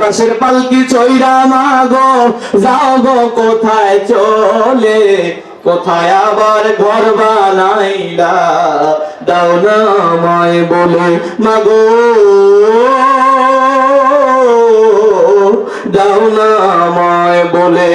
বাসের পালকি চৈরা মাগো, যাও গো কোথায় চলে? কোথায় আবার ঘর বানাইলা? দাও না বলে, মাগো। দাও না বলে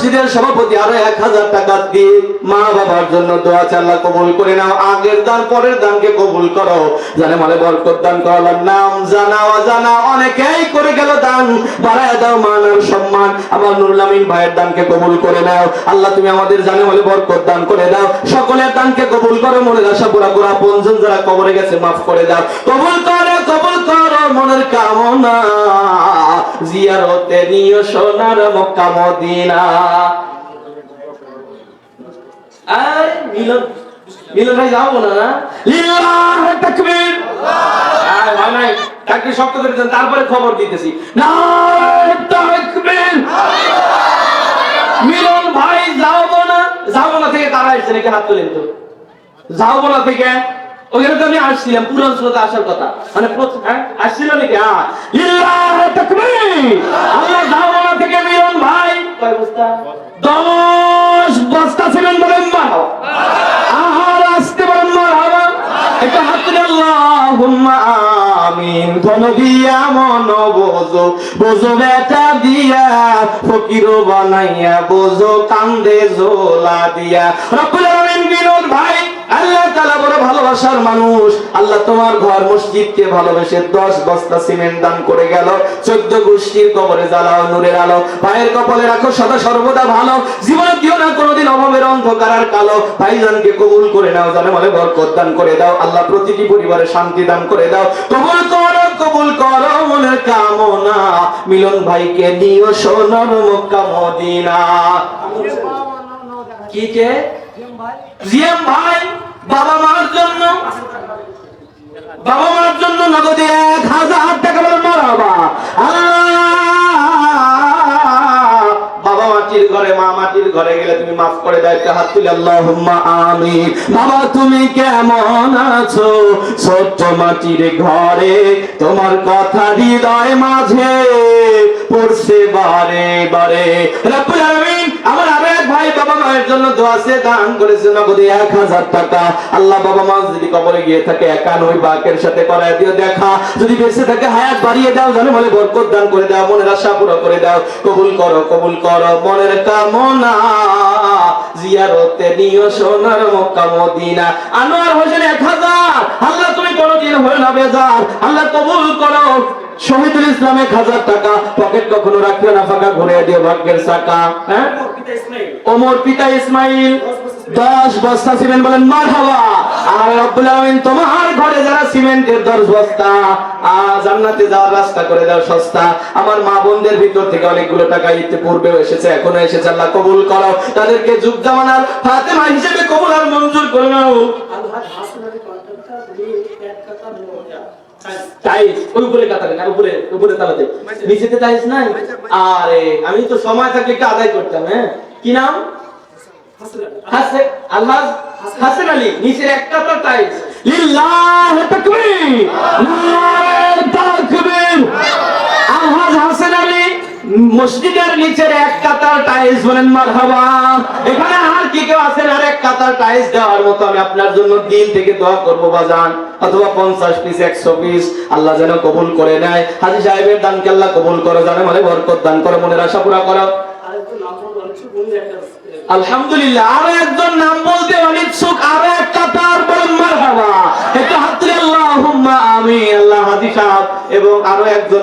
মসজিদের সভাপতি আরও এক হাজার টাকা দিয়ে মা বাবার জন্য দোয়া চাই আল্লাহ কবুল করে নাও। আগের দান, পরের দানকে কবুল করো। জানে মানে বরকত দান করো আল্লাহর নাম জানা অজানা অনেকেই করে গেল দান। বাড়ায় দাও মানার সম্মান। আমার নুরুল আমিন ভাইয়ের দানকে কবুল করে নাও। আল্লাহ, তুমি আমাদের জানে বলে বরকত দান করে দাও। সকলের দানকে কবুল করো। মনের আশা পুরা করা। পঞ্জন যারা কবরে গেছে, মাফ করে দাও। কবুল করো কবুল করো মনের কামনা। জিয়ারতে সোনার মক্কা মদিনা। আই মিলন মিলন ভাই যাব না লিল্লাহ তাকবীর। করে দেন, তারপরে খবর দিতেছি। না তাকবীর। মিলন ভাই যাব না যাব না থেকে তারা এসেছে নাকি হাত তোলেন তো। যাব না থেকে ওখানে তো আমি আসছিলাম পুরান শ্রোতা আসার কথা। মানে হ্যাঁ আসছিল নাকি? হ্যাঁ। আল্লাহ না থেকে মিলন ভাই দশ বস্তা ছিলেন বলেন আহার আসতে বলেন মা বাবা এটা হাত তুলে আল্লাহুম্মা আমিন। ধন দিয়া মন বোঝো। বোঝো বেটা দিয়া, ফকির বানাইয়া, বোঝো কান্দে জোলা দিয়া। রব্বুল আলামিন বিনোদ ভাই, আল্লাহ ভালোবাসার মানুষ। আল্লাহ তোমার ঘর মসজিদকে ভালোবেসে দশ বস্তা সিমেন্ট দান করে গেল। চোদ্দ গোষ্ঠীর কবরে জ্বালাও নূরের আলো। পায়ের কপালে রাখো সদা সর্বদা ভালো। জীবনে দিও না কোনোদিন অভাবের অন্ধকার আর কালো। ভাইজানকে কবুল করে নাও জানে বলে বরকত দান করে দাও। আল্লাহ প্রতিটি পরিবারে শান্তি দান করে দাও। কবুল করো কবুল করো মনের কামনা। মিলন ভাইকে নিও সোনার মক্কা মদিনা। কি কে? জিএম ভাই। বাবা মার জন্য, বাবা মার জন্য নগদে এক হাজার টাকা বলে ঘরে, মা বাবা কেমন আছো? মাটির ঘরে তোমার কথা হৃদয় মাঝে পড়ছে বারে বারে। আমার ভাই, বাবা মায়ের জন্য দোয়া সে দান করেছে নগদে এক হাজার টাকা। আল্লাহ বাবা মা যদি কবরে গিয়ে থাকে একানব্বই বাকের সাথে করায় দিও দেখা। যদি বেঁচে থাকে, হায়াত বাড়িয়ে দাও, জানো বলে বরকত দান করে দাও, মনের আশা পুরো করে দাও। কবুল করো কবুল করো, মনের কামনা। জিয়ারতে নিও সোনার মক্কা, মদিনা। আনোয়ার হোসেন এক হাজার। আল্লাহ তুমি কোনোদিন হয়ে না বেজার। আল্লাহ কবুল করো। শহীদুল ইসলাম এক হাজার টাকা। পকেট কখনো রাখবে না, ফাঁকা ঘুরে দিও ভাগ্যের চাকা। হ্যাঁ? ওমর পিতা ইসমাইল দশ বস্তা সিমেন্ট বলেন মার হাওয়া আর রব্বুল আলামিন তোমার ঘরে যারা সিমেন্টের দশ বস্তা আ জান্নাতে যাওয়ার রাস্তা করে দাও সস্তা। আমার মা বোনদের ভিতর থেকে অনেকগুলো টাকা ইতে পূর্বেও এসেছে এখনও এসেছে আল্লাহ কবুল করো। তাদেরকে যুগ জামানার ফাতেমা হিসেবে কবুল আর মঞ্জুর করে নাও। টাইলস ওই উপরে কাতারে না উপরে উপরে তালাতে নিচেতে টাইলস নাই? আরে আমি তো সময় থাকলে একটু আদায় করতাম হ্যাঁ? কি নাম? হাসে আল্লাহ হাসান আলী নিচের একটা তো টাইলস লিল্লাহ তাকবীর! নারে তাকবীর আলহাজ হাসান আলী মসজিদের নিচের এক কাতার টাইলস বলেন মারহাবা। এখানে আর কি কেউ আছেন? আর এক কাতার টাইলস দেওয়ার মতো আমি আপনার জন্য দিল থেকে দোয়া করব, বাজান। অথবা পঞ্চাশ পিস একশো পিস আল্লাহ যেন কবুল করে নেয়। হাজি সাহেবের দানকে আল্লাহ কবুল করো, জানে মানে বরকত দান করো, মনের আশা পুরা করো। আলহামদুলিল্লাহ, আরও একজন নাম বলতে অনিচ্ছুক, আরও এক কাতার বলেন মারহাবা। একটু হাত তুলে, আল্লাহুম্মা আমিন, আল্লাহ হাজি সাহেব এবং আরও একজন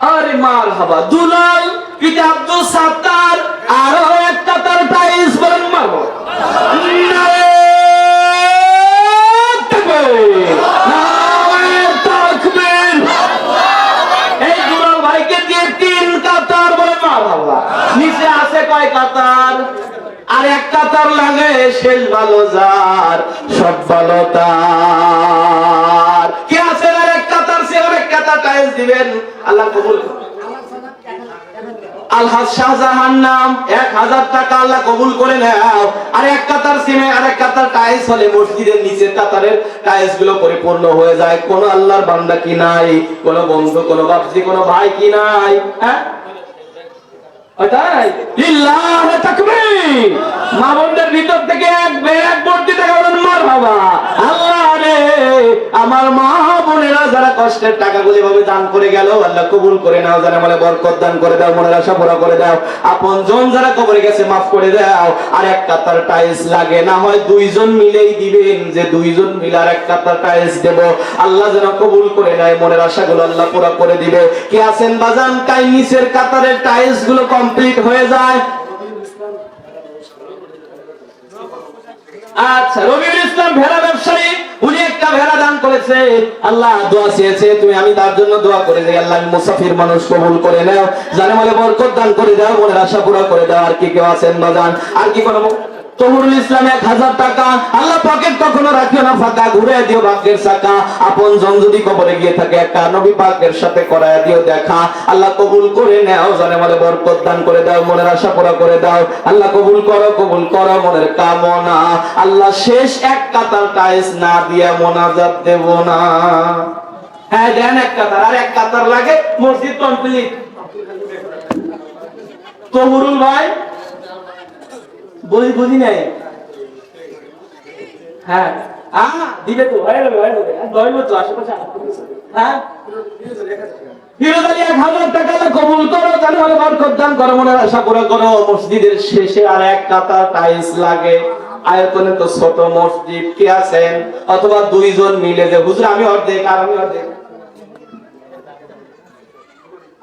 আরে মাল হাবা দুলাল, পিতা আব্দুল সাত্তার, আরও একটা তার প্রাইজ বলেন নিচে আছে কয় কাতার? আর এক কাতার লাগে, শেষ ভালো যার, সব ভালো তার। দিবেন, আল্লাহ কবুল। আলহাজ শাহজাহান নাম, এক হাজার টাকা আল্লাহ কবুল করে নাও। আর এক কাতার সিমে, আর এক কাতার টাইলস হলে মসজিদের নিচে কাতারের টাইলসগুলো পরিপূর্ণ হয়ে যায়। কোন আল্লাহর বান্দা কি নাই? কোন বন্ধু, কোন বাপজি, কোন ভাই কি নাই? হ্যাঁ? মা বোনদের ভিতর থেকে এক এক ভর্তি টাকা বলেন মারহাবা আল্লাহ রে আমার মা বোনেরা যারা কষ্টের টাকাগুলো এভাবে দান করে গেল, আল্লাহ কবুল করে নাও যারা বলে বরকত দান করে দাও, মনের আশা পুরা করে দাও। আপন জন যারা কবরে গেছে, মাফ করে দাও। আর এক কাতার টাইলস লাগে, না হয় দুইজন মিলেই দিবেন, যে দুইজন মিলে আর এক কাতার টাইলস দেব। আল্লাহ যেন কবুল করে নেয়, মনের আশাগুলো আল্লাহ পুরা করে দিবে। কে আছেন বাজান? কাই নিচের কাতারের টাইলসগুলো কমপ্লিট হয়ে যায়? আচ্ছা রবিউল ইসলাম, ভেড়া ব্যবসায়ী। করেছে, আল্লাহ দোয়া চেয়েছে, তুমি আমি তার জন্য দোয়া করে দিই আল্লাহ মুসাফির মানুষ কবুল করে নাও। জানে বলে বরকত দান করে দাও, মনের আশা পুরো করে দাও। আর কি কেউ আছেন বা আর কি কোনো তহুরুল ইসলাম এক হাজার টাকা। আল্লাহ পকেট কখনো রাখিও না, ফাঁকা ঘুরে দিও ভাগ্যের চাকা। আপন জন যদি কবরে গিয়ে থাকে একা নবী পাকের সাথে করায় দিও দেখা। আল্লাহ কবুল করে নাও, জানে বলে বরকত দান করে দাও, মনের আশা পুরো করে দাও। আল্লাহ কবুল করো কবুল করো, মনের কামনা। আল্লাহ শেষ এক কাতার টাইস না দিয়া মোনাজাত দেব না। হ্যাঁ দেন এক কাতার। আর এক কাতার লাগে মসজিদ কমপ্লিট তহুরুল ভাই বলি বুঝি নাই। হ্যাঁ। আ, দিবে তো, হয়ে যাবে বছর আশেপাশে হ্যাঁ? করো মনের আশা করো মসজিদের শেষে আর এক টাইলস লাগে। আয়তনে তো ছোট মসজিদ অথবা দুইজন মিলে যে আমি অর্ধেক, আর আমি অর্ধেক।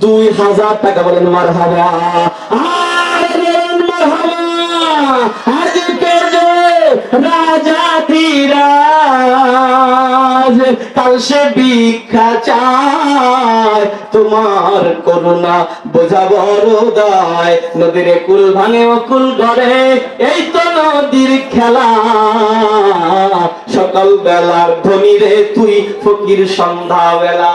দুই হাজার টাকা বলেন মার ভিক্ষা তোমার করুণা বোঝা বড় দায় নদীর কুল ভাঙে অকুল ঘরে এই তো নদীর খেলা। সকাল বেলার ধনী রে তুই, ফকির সন্ধ্যা বেলা